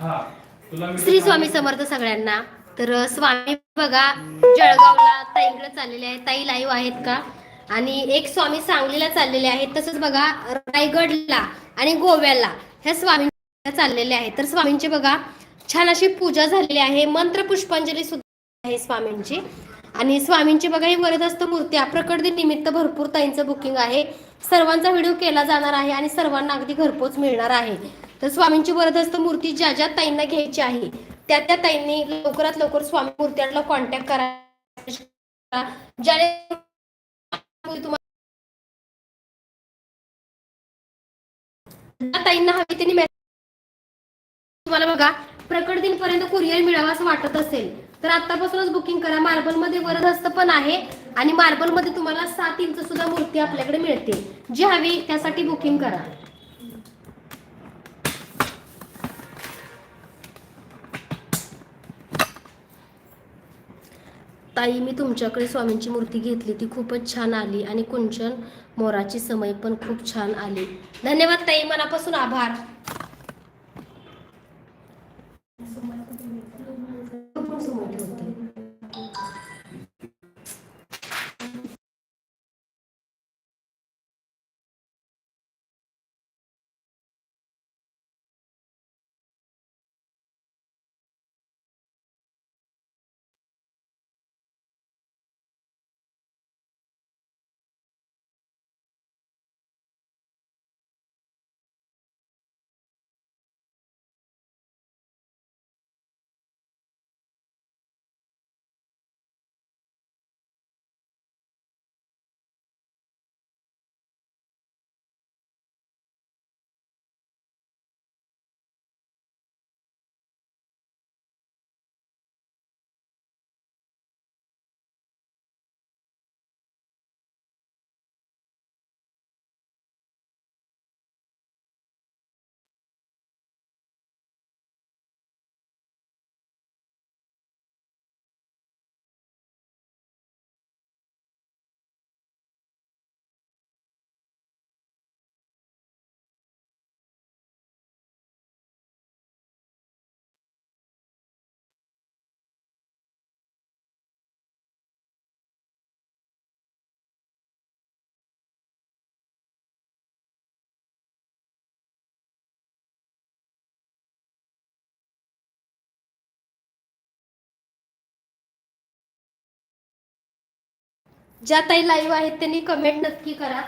श्री स्वामी समर्थ सगळ्यांना. तर स्वामी बघा जळगावला ताईकडे चाललेले आहेत. ताई लाईव्ह आहेत का? आणि एक स्वामी सांगलीला चाललेले आहेत. तसंच बघा रायगडला आणि गोव्याला ह्या स्वामी चाललेले आहेत. तर स्वामींची बघा छान अशी पूजा झालेली आहे. मंत्र पुष्पांजली सुद्धा आहे स्वामींची. आणि स्वामींची बघा ही वरदस्त मूर्ती प्रकट निमित्त भरपूर ताईंचं बुकिंग आहे. सर्वांचा व्हिडिओ केला जाणार आहे आणि सर्वांना अगदी घरपोच मिळणार आहे. तर स्वामींची वरदस्त मूर्ती ज्या ज्या ताईंना घ्यायची आहे त्या त्या ताईंनी लवकरात लवकर स्वामी मूर्त्यांना कॉन्टॅक्ट करा. ज्या ताईंना हवी त्यांनी तुम्हाला बघा प्रकट दिन पर्यंत कुरिअर मिळावा असं वाटत असेल तर आतापासूनच बुकिंग करा. मार्बलमध्ये वरदस्त पण आहे आणि मार्बलमध्ये तुम्हाला सात इंच सुद्धा मूर्ती आपल्याकडे मिळते जी हवी त्यासाठी बुकिंग करा. ताई मी तुमच्याकडे स्वामींची मूर्ती घेतली ती खूपच छान आली आणि कुंचन मोराची समय पण खूप छान आली. धन्यवाद ताई मनापासून आभार. ज्या ताई लाईव्ह आहेत त्यांनी कमेंट नक्की करा.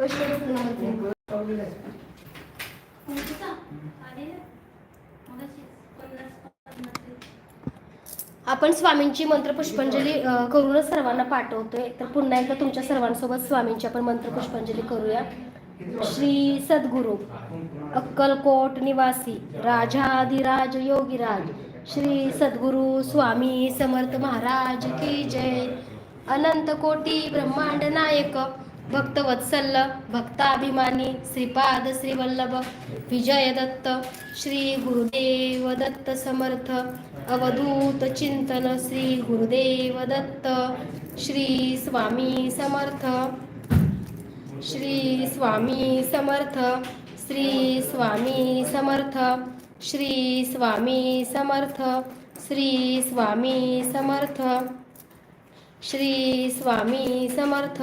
आपण स्वामींची मंत्र पुष्पांजली करूनच सर्वांना पाठवतोय. तर पुन्हा एकदा तुमच्या सर्वांसोबत स्वामींची आपण मंत्र पुष्पांजली करूया. श्री सद्गुरू अक्कलकोट निवासी राजाधिराज योगीराज श्री सद्गुरू स्वामी समर्थ महाराज की जय. अनंत कोटी ब्रह्मांड नायक भक्तवत्सल भक्ताभिमानी श्रीपाद श्रीवल्लभ विजय दत्त श्री गुरुदेव दत्त समर्थ अवधूत चिंतन श्री गुरुदेव दत्त श्री स्वामी समर्थ श्री स्वामी समर्थ श्री स्वामी समर्थ श्री स्वामी समर्थ श्री स्वामी समर्थ श्री स्वामी समर्थ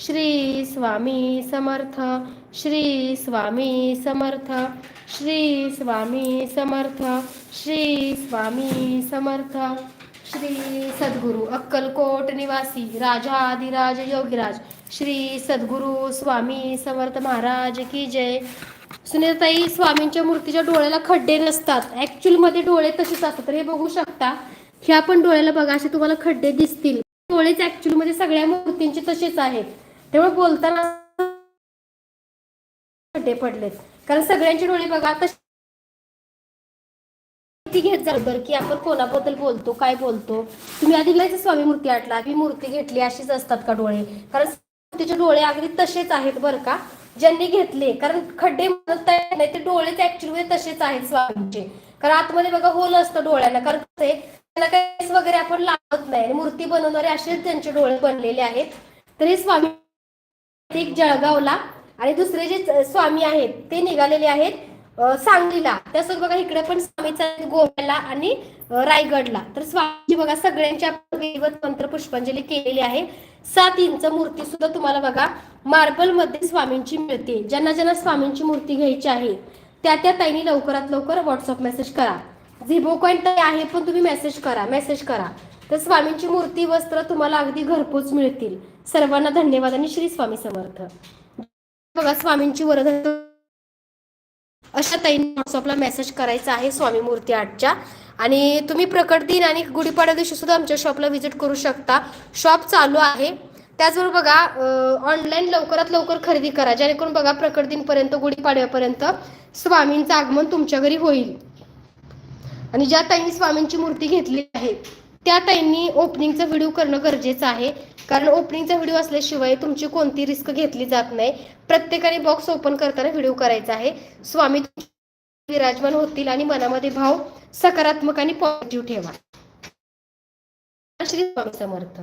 श्री स्वामी समर्थ श्री स्वामी समर्थ श्री स्वामी समर्थ श्री स्वामी समर्थ श्री सद्गुरु अक्कलकोट निवासी राजा आदिराज योगीराज श्री सद्गुरु स्वामी समर्थ महाराज की जय. सुनीताई स्वामींच्या मूर्तीच्या डोळ्याला खड्डे नसतात. ऍक्च्युअलमध्ये डोळे तसेच असतात. तर हे बघू शकता. ह्या पण डोळ्याला बघा असे तुम्हाला खड्डे दिसतील. डोळेच ऍक्च्युअलमध्ये सगळ्या मूर्तींचे तसेच आहेत. त्यामुळे बोलताना खड्डे पडलेत. कारण सगळ्यांचे डोळे बघा तसे घेत जा की आपण कोणाबद्दल बोलतो काय बोलतो. तुम्ही आधी लिहायचं स्वामी मूर्ती आटला ही मूर्ती घेतली अशीच असतात का डोळे? कारण तिचे डोळे अगदी तसेच आहेत बरं का ज्यांनी घेतले. कारण खड्डे म्हणत नाही ते डोळेच ऍक्च्युअली तसेच आहेत स्वामींचे. कारण आतमध्ये बघा होल असतं डोळ्याला. कारण कसं आहे, त्यांना काही वगैरे आपण लावत नाही. आणि मूर्ती बनवणारे असेच त्यांचे डोळे बनलेले आहेत. तर हे स्वामी एक जळगावला आणि दुसरे जे स्वामी आहेत ते निघालेले आहेत सांगलीला. तसंच बघा इकडे पण स्वामीचा गोव्याला आणि रायगडला. तर स्वामीजी बघा सगळ्यांच्या मंत्र पुष्पांजली केलेली आहे. सात इंच मूर्ती सुद्धा तुम्हाला बघा मार्बलमध्ये स्वामींची मिळते. ज्यांना ज्यांना स्वामींची मूर्ती घ्यायची आहे त्या त्या ताईने लवकरात लवकर व्हॉट्सअप मेसेज करा. झिबो कॉइन तर आहे पण तुम्ही मेसेज करा मेसेज करा. तर स्वामींची मूर्ती वस्त्र तुम्हाला अगदी घरपोच मिळतील. सर्वांना धन्यवाद आणि श्री स्वामी समर्थ. बघा स्वामींची वरद अशा ताईंनी व्हॉट्सअपला मेसेज करायचा आहे स्वामी मूर्ती आठच्या. आणि तुम्ही प्रकट दिन आणि गुढीपाडा दिवशी सुद्धा आमच्या शॉपला व्हिजिट करू शकता. शॉप चालू आहे. त्याचबरोबर बघा ऑनलाईन लवकरात लवकर खरेदी करा. जेणेकरून बघा प्रकट दिनपर्यंत गुढीपाडव्यापर्यंत स्वामींचं आगमन तुमच्या घरी होईल. आणि ज्या ताईंनी स्वामींची मूर्ती घेतली आहे त्या ताईंनी ओपनिंगचा व्हिडिओ करणं गरजेचं आहे. कारण ओपनिंगचा व्हिडिओ असल्याशिवाय तुमची कोणती रिस्क घेतली जात नाही. प्रत्येकाने बॉक्स ओपन करताना व्हिडिओ करायचा आहे. स्वामी विराजमान होतील आणि मनामध्ये भाव सकारात्मक आणि पॉझिटिव्ह ठेवा. श्री स्वामी समर्थ.